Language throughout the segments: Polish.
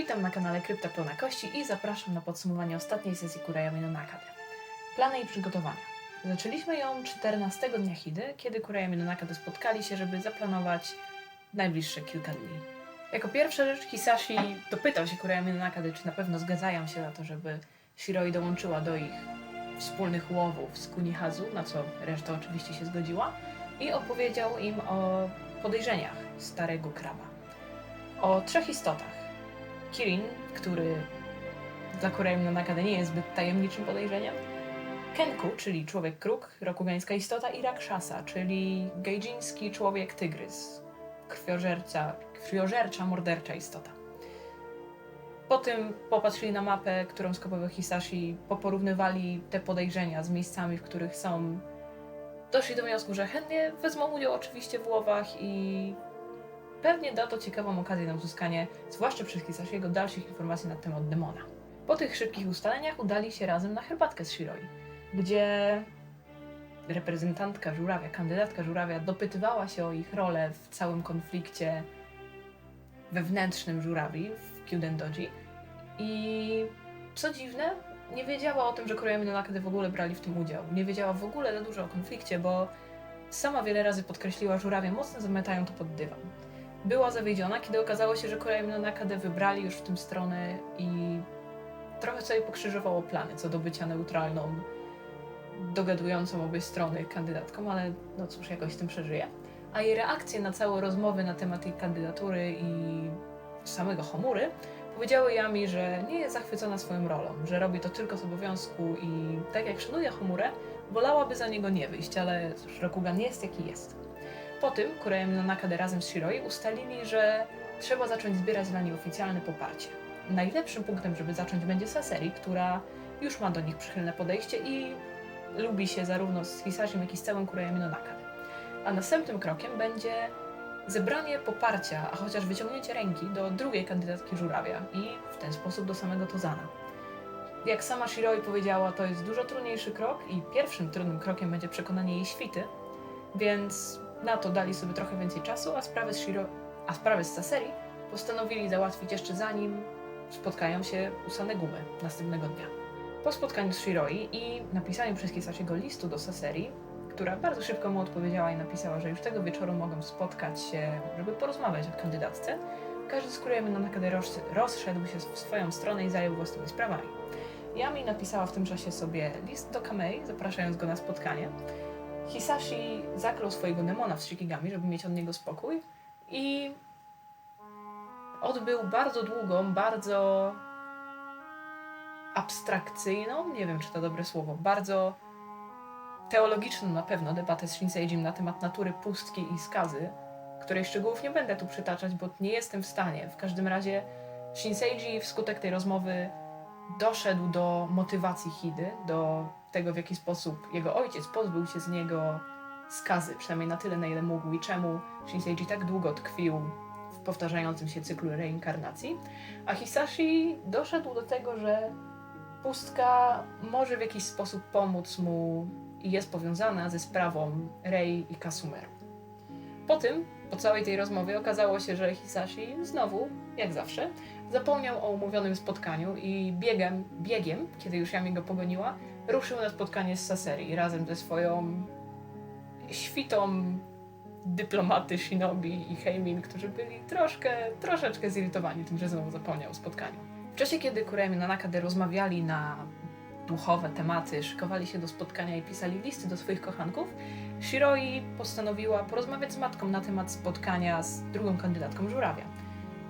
Witam na kanale Krypta Pełna Kości i zapraszam na podsumowanie ostatniej sesji Kurayami no. Plany i przygotowania. Zaczęliśmy ją 14 dnia Hidy, kiedy Kurayami no spotkali się, żeby zaplanować najbliższe kilka dni. Jako pierwsza rzecz Hisashi dopytał się Kurayami no czy na pewno zgadzają się na to, żeby Shiroi dołączyła do ich wspólnych łowów z Kunihazu, na co reszta oczywiście się zgodziła i opowiedział im o podejrzeniach starego kraba. O trzech istotach. Kirin, który dla Kurei no Nakade nie jest zbyt tajemniczym podejrzeniem. Kenku, czyli człowiek kruk, rokugańska istota i Rakshasa, czyli gejdziński człowiek tygrys, krwiożerca, krwiożercza, mordercza istota. Po tym popatrzyli na mapę, którą skopował Hisashi, poporównywali te podejrzenia z miejscami, w których są. Doszli do wniosku, że chętnie wezmą udział oczywiście w łowach i pewnie da to ciekawą okazję na uzyskanie, zwłaszcza przez Hisashiego, dalszych informacji na temat demona. Po tych szybkich ustaleniach udali się razem na herbatkę z Shiroi, gdzie reprezentantka żurawia, kandydatka żurawia dopytywała się o ich rolę w całym konflikcie wewnętrznym żurawi w Kyudendoji i co dziwne, nie wiedziała o tym, że Kureyami no w ogóle brali w tym udział. Nie wiedziała w ogóle za dużo o konflikcie, bo sama wiele razy podkreśliła, że żurawie mocno zamytają to pod dywan. Była zawiedziona, kiedy okazało się, że Kureyami no Nakade wybrali już w tym stronę i trochę sobie pokrzyżowało plany co do bycia neutralną, dogadującą obie strony kandydatką, ale no cóż, jakoś tym przeżyje. A jej reakcje na całe rozmowy na temat jej kandydatury i samego Homury powiedziały Yami, że nie jest zachwycona swoją rolą, że robi to tylko z obowiązku i tak jak szanuje Homurę, wolałaby za niego nie wyjść, ale cóż, Rokugan jest jaki jest. Po tym Kureyami no Nakade razem z Shiroi ustalili, że trzeba zacząć zbierać dla niej oficjalne poparcie. Najlepszym punktem, żeby zacząć będzie Saseri, która już ma do nich przychylne podejście i lubi się zarówno z Hisashim, jak i z całym Kureyami no Nakade. A następnym krokiem będzie zebranie poparcia, a chociaż wyciągnięcie ręki do drugiej kandydatki żurawia i w ten sposób do samego Tozana. Jak sama Shiroi powiedziała, to jest dużo trudniejszy krok i pierwszym trudnym krokiem będzie przekonanie jej świty, więc na to dali sobie trochę więcej czasu, a sprawy z, Shiro... a sprawy z Saseri postanowili załatwić jeszcze zanim spotkają się u Sanegumy następnego dnia. Po spotkaniu z Shiroi i napisaniu przez Kisashiego listu do Saseri, która bardzo szybko mu odpowiedziała i napisała, że już tego wieczoru mogą spotkać się, żeby porozmawiać o kandydatce, każdy z no Nakade roz- rozszedł się w swoją stronę i zajął własnymi sprawami. Yami napisała w tym czasie sobie list do Kamei, zapraszając go na spotkanie. Hisashi zaklął swojego demona w Shikigami, żeby mieć od niego spokój i odbył bardzo długą, bardzo abstrakcyjną, nie wiem czy to dobre słowo, bardzo teologiczną na pewno debatę z Shinseijim na temat natury pustki i skazy, której szczegółów nie będę tu przytaczać, bo nie jestem w stanie. W każdym razie Shinseiji wskutek tej rozmowy doszedł do motywacji Hidy, do tego w jaki sposób jego ojciec pozbył się z niego skazy, przynajmniej na tyle, na ile mógł i czemu Shinseiji tak długo tkwił w powtarzającym się cyklu reinkarnacji, a Hisashi doszedł do tego, że pustka może w jakiś sposób pomóc mu i jest powiązana ze sprawą Rei i Kasumeru. Po tym, po całej tej rozmowie okazało się, że Hisashi znowu, jak zawsze, zapomniał o umówionym spotkaniu i biegiem, biegiem, kiedy już Yami go pogoniła, ruszył na spotkanie z Saseri razem ze swoją świtą dyplomaty Shinobi i Heimin, którzy byli troszkę, troszeczkę zirytowani tym, że znowu zapomniał o spotkaniu. W czasie, kiedy Kuremi na Nakade rozmawiali na duchowe tematy, szykowali się do spotkania i pisali listy do swoich kochanków, Shiroi postanowiła porozmawiać z matką na temat spotkania z drugą kandydatką żurawia.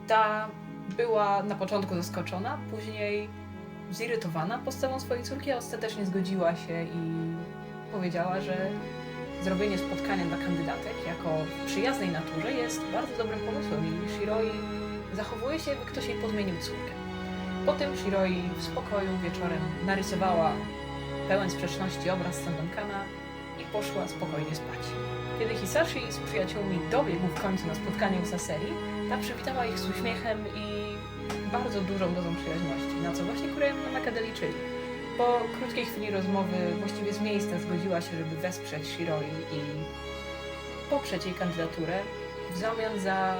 Ta była na początku zaskoczona, później zirytowana postawą swojej córki, a ostatecznie zgodziła się i powiedziała, że zrobienie spotkania dla kandydatek jako w przyjaznej naturze jest bardzo dobrym pomysłem i Shiroi zachowuje się, jakby ktoś jej podmienił córkę. Potem Shiroi w spokoju wieczorem narysowała pełen sprzeczności obraz Sandonkana i poszła spokojnie spać. Kiedy Hisashi z przyjaciółmi dobiegł w końcu na spotkanie u Saseri, ta przywitała ich z uśmiechem i bardzo dużą dozą przyjaźności, na co właśnie Kureyama Nakade liczyli. Po krótkiej chwili rozmowy właściwie z miejsca zgodziła się, żeby wesprzeć Shiroi i poprzeć jej kandydaturę w zamian za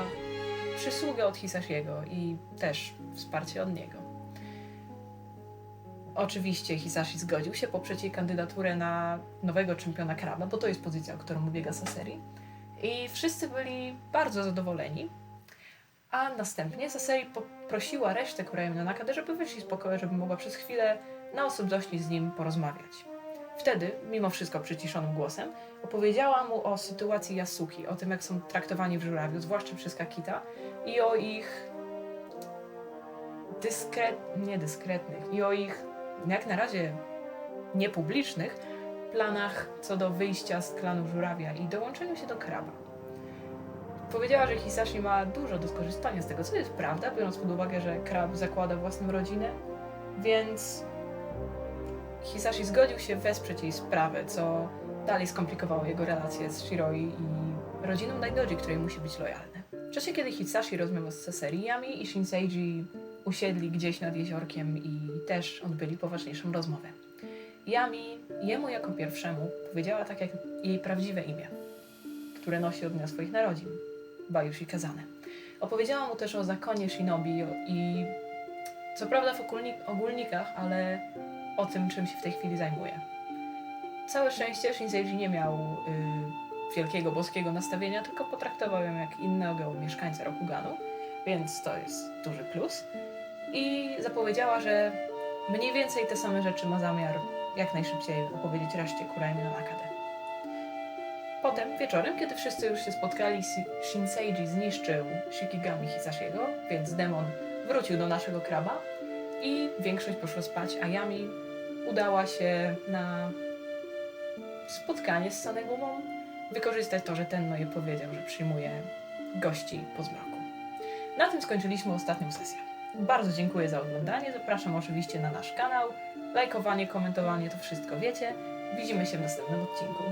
przysługę od Hisashiego i też wsparcie od niego. Oczywiście Hisashi zgodził się poprzeć jej kandydaturę na nowego czempiona kraba, bo to jest pozycja, o którą ubiega Saseri. I wszyscy byli bardzo zadowoleni. A następnie Saseri poprosiła resztę Kurajmy na Nakade, żeby wyszli z pokoju, żeby mogła przez chwilę na osobności z nim porozmawiać. Wtedy, mimo wszystko przyciszonym głosem, opowiedziała mu o sytuacji Yasuki, o tym, jak są traktowani w żurawiu, zwłaszcza przez Kakita, i o ich dyskret... niedyskretnych, i o ich, jak na razie, niepublicznych planach co do wyjścia z klanu żurawia i dołączeniu się do kraba. Powiedziała, że Hisashi ma dużo do skorzystania z tego, co jest prawda, biorąc pod uwagę, że krab zakłada własną rodzinę, więc Hisashi zgodził się wesprzeć jej sprawę, co dalej skomplikowało jego relacje z Shiroi i rodziną Daidoji, której musi być lojalny. W czasie, kiedy Hisashi rozmawiał z Saseri, Yami i Shinseiji usiedli gdzieś nad jeziorkiem i też odbyli poważniejszą rozmowę. Yami jemu jako pierwszemu powiedziała tak jak jej prawdziwe imię, które nosi od dnia swoich narodzin, Bayushi Kazane. Opowiedziała mu też o zakonie Shinobi i co prawda w ogólnikach, ale o tym, czym się w tej chwili zajmuje. Całe szczęście Shinseiji nie miał y, wielkiego boskiego nastawienia, tylko potraktował ją jak innego mieszkańca Rokuganu, więc to jest duży plus. I zapowiedziała, że mniej więcej te same rzeczy ma zamiar jak najszybciej opowiedzieć reszcie Kurajmy na Nakade. Potem wieczorem, kiedy wszyscy już się spotkali, Shinseiji zniszczył Shikigami Hisashiego, więc demon wrócił do naszego kraba i większość poszła spać, a Yami udała się na spotkanie z Sanegumą, wykorzystać to, że ten no jej powiedział, że przyjmuje gości po zmroku. Na tym skończyliśmy ostatnią sesję. Bardzo dziękuję za oglądanie, zapraszam oczywiście na nasz kanał, lajkowanie, komentowanie, to wszystko wiecie. Widzimy się w następnym odcinku.